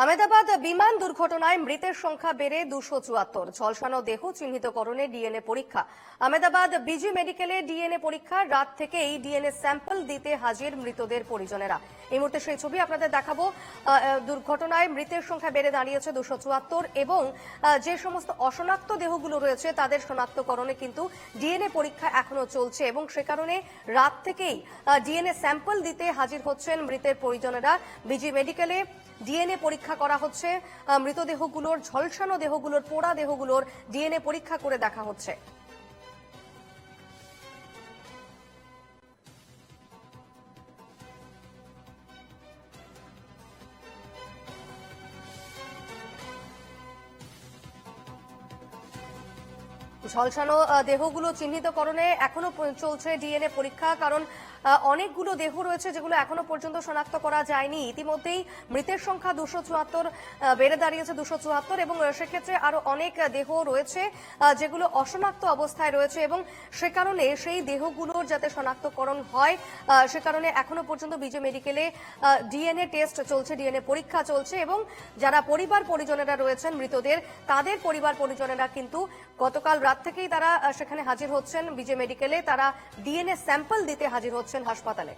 আহমেদাবাদ বিমান দুর্ঘটনায় মৃতের সংখ্যা বেড়ে দুশো চুয়াত্তর। ঝলসানো দেহ চিহ্নিতকরণে ডিএনএ পরীক্ষা। আহমেদাবাদ বিজি মেডিকেলে ডিএনএ পরীক্ষা। রাত থেকেই ডিএনএ স্যাম্পল দিতে হাজির মৃতদের পরিজনেরা। এই মুহূর্তে সেই ছবি আপনাদের দেখাবো। দুর্ঘটনায় মৃতের সংখ্যা বেড়ে দাঁড়িয়েছে দুশো চুয়াত্তর এবং যে সমস্ত অশনাক্ত দেহগুলো রয়েছে তাদের শনাক্তকরণে কিন্তু ডিএনএ পরীক্ষা এখনও চলছে এবং সে কারণে রাত থেকেই ডিএনএ স্যাম্পল দিতে হাজির হচ্ছেন মৃতের পরিজনেরা। বিজি মেডিকেলে ডিএনএ পরীক্ষা করা হচ্ছে। মৃতদেহগুলোর, ঝলসানো দেহগুলোর, পোড়া দেহগুলোর ডিএনএ পরীক্ষা করে দেখা হচ্ছে। ঝলসানো দেহগুলো চিহ্নিতকরণে এখনও চলছে ডিএনএ পরীক্ষা, কারণ অনেকগুলো দেহ রয়েছে যেগুলো এখনও পর্যন্ত শনাক্ত করা যায়নি। ইতিমধ্যেই মৃতের সংখ্যা দুশো চুয়াত্তর বেড়ে দাঁড়িয়েছে দুশো চুয়াত্তর এবং সেক্ষেত্রে আরও অনেক দেহ রয়েছে যেগুলো অশনাক্ত অবস্থায় রয়েছে এবং সে কারণে সেই দেহগুলোর যাতে শনাক্তকরণ হয় সে কারণে এখনও পর্যন্ত বিজে মেডিকেলে ডিএনএ টেস্ট চলছে, ডিএনএ পরীক্ষা চলছে এবং যারা পরিবার পরিজনেরা রয়েছেন মৃতদের, তাদের পরিবার পরিজনেরা কিন্তু গতকাল রাত থেকেই তারা সেখানে হাজির হচ্ছেন বিজে মেডিকেলে। তারা ডিএনএ স্যাম্পল দিতে হাজির হচ্ছেন হাসপাতালে।